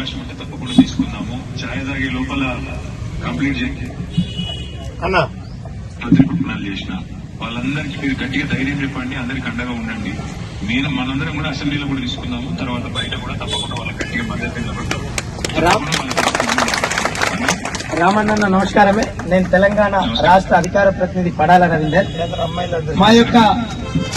అవకాశం ఉంటే తప్పకుండా తీసుకుందాము. ఛాయ్ తాగే లోపల కంప్లీట్ చేయండి. అన్న. మంత్రి కుటుంబాలు చేసిన వాళ్ళందరికీ మీరు గట్టిగా ధైర్యం చెప్పండి అందరికి అండగా ఉండండి. నేను మనందరం కూడా అసెంబ్లీలో కూడా తీసుకుందాము. తర్వాత బయట కూడా తప్పకుండా వాళ్ళకి గట్టిగా మద్దతు నిలబడతాము రామన్న నమస్కారమే. నేను తెలంగాణ రాష్ట్ర అధికార ప్రతినిధి పడాల రవీందర్. మా యొక్క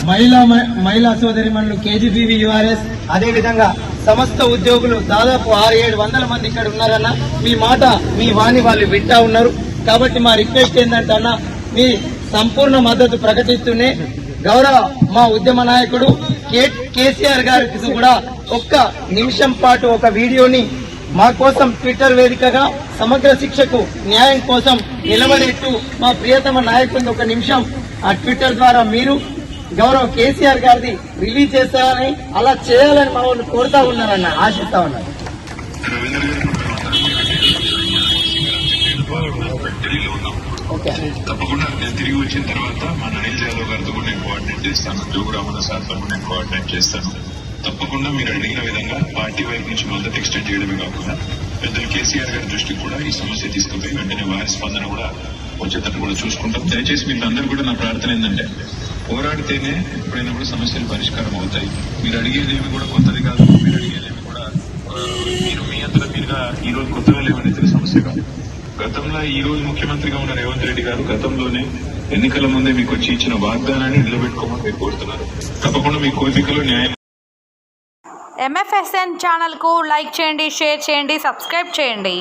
మహిళా మహిళా సోదరిమణులు కేజీబీవీ యుఆర్ఎస్. అదే విధంగా సమస్త ఉద్యోగులు దాదాపు ఆరు ఏడు వందల మంది ఇక్కడ ఉన్నారన్న మీ మాట మీ వాణి వాళ్ళు వింటా ఉన్నారు. కాబట్టి మా రిక్వెస్ట్ ఏంటంటే అన్న మీ సంపూర్ణ మద్దతు ప్రకటిస్తూనే గౌరవ మా ఉద్యమ నాయకుడు కే కేసీఆర్ గారికి కూడా ఒక్క నిమిషం పాటు ఒక వీడియోని మా కోసం ట్విట్టర్ వేదికగా సమగ్ర శిక్షకు న్యాయం కోసం నిలబడేట్టు మా ప్రియతమ నాయకుడిని ఒక నిమిషం ఆ ట్విట్టర్ ద్వారా మీరు గౌరవ కేసీఆర్ గారిది రిలీజ్ చేస్తారని అలా చేయాలని మా వాళ్ళు కోరుతా ఉన్నారన్న ఆశిస్తా ఉన్నారు. తప్పకుండా నేను తిరిగి వచ్చిన తర్వాత మా అనిల్ యాదవ్ గారితో కూడా నేను కోఆర్డినేట్ చేస్తాను. జోగురామన్న సార్తో కూడా నేను కోఆర్డినేట్ చేస్తాను. తప్పకుండా మీరు అడిగిన విధంగా పార్టీ వైపు నుంచి మద్దతు ఎక్స్టెండ్ చేయడమే కాకుండా పెద్దలు కేసీఆర్ గారి దృష్టికి కూడా ఈ సమస్య తీసుకుపోయి వెంటనే వారి స్పందన కూడా వచ్చేటట్టు కూడా చూసుకుంటాం. దయచేసి మీరు అందరూ కూడా నా ప్రార్థన ఏంటంటే పోరాడితేనే ఎప్పుడైనా కూడా సమస్యలు పరిష్కారం అవుతాయి. మీరు అడిగేది కూడా కొత్తది కాదు. మీరు అడిగేది కూడా మీరు మీ అంతటా మీరుగా ఈ రోజు కొత్తగా లేవనెత్తిన సమస్య కాదు. గతంలో ఈ రోజు ముఖ్యమంత్రిగా ఉన్న రేవంత్ రెడ్డి గారు గతంలోనే ఎన్నికల ముందే మీకు వచ్చి ఇచ్చిన వాగ్దానాన్ని నిలబెట్టుకోమని మీరు కోరుతున్నారు. తప్పకుండా మీ కోరికలో న్యాయం ఎంఎఫ్ఎస్ఎన్ ఛానల్కు లైక్ చేయండి షేర్ చేయండి సబ్స్క్రైబ్ చేయండి.